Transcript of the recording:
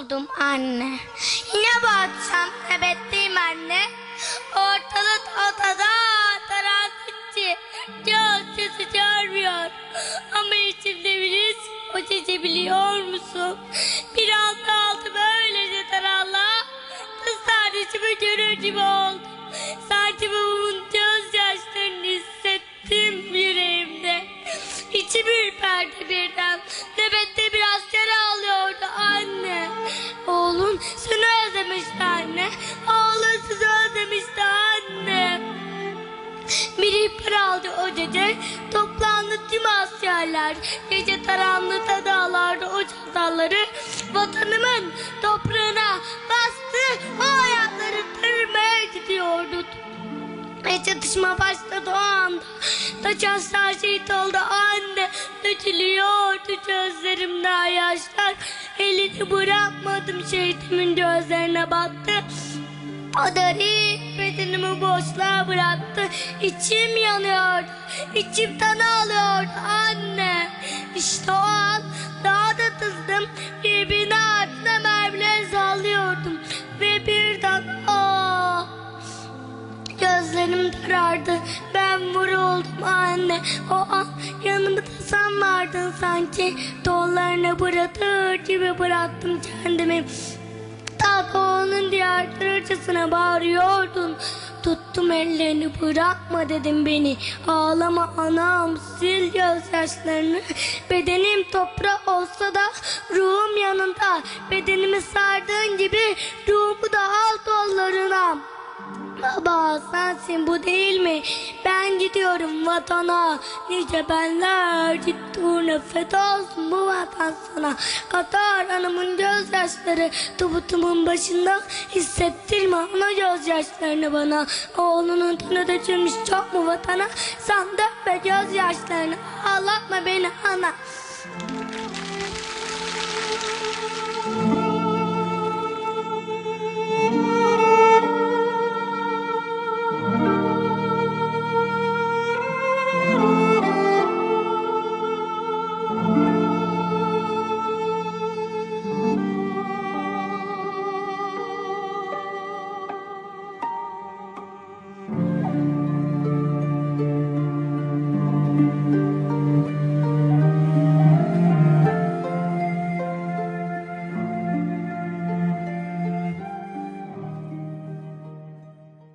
oldum anne. Yine bu akşam nöbetteyim anne. Ortalık odada karanlıkçı. Can sesi çağırmıyor. Ama içimde bir his o sesi biliyor musun? Bir anda aldım öylece daralla. Kız kardeşimi görür gibi oldum. Sanki babamın gözyaşlarını hissettim yüreğimde. İçim ürperdi birden. Nöbette Oğlun seni özlemişti anne. Oğlun sizi özlemişti anne. Bir ihbar aldı o gece. Toplandı tüm askerler. Gece karanlıkta dağlarda o dalları vatanımın Ve çatışma başladı o anda. Taç aslan şehit oldu anne. Dökülüyordu gözlerimden yaşlar. Elini bırakmadım şehidimin gözlerine battı. O deri bedenimi boşluğa bıraktı. İçim yanıyordu. İçimden ağlıyordu anne. İşte o an daha da kızdım. Karardı. Ben vuruldum anne. O an yanımda sen vardın sanki. Dollarını bırakır gibi bıraktım kendimi. Ta onun diğer tırcısına bağırıyordun. Tuttum ellerini bırakma dedim beni. Ağlama anam sil gözyaşlarını. Bedenim toprağı olsa da ruhum yanında. Bedenimi sardığın gibi kollarına. Baba sensin bu değil mi? Ben gidiyorum vatana. Nice benler gitti nefret olsun bu vatan sana. Katar anamın gözyaşları tubutumun başında. Hissettirme ana gözyaşlarını bana. Oğlunun tanı dökülmüş çok mu vatana? Sen dökme gözyaşlarını ağlatma beni ana.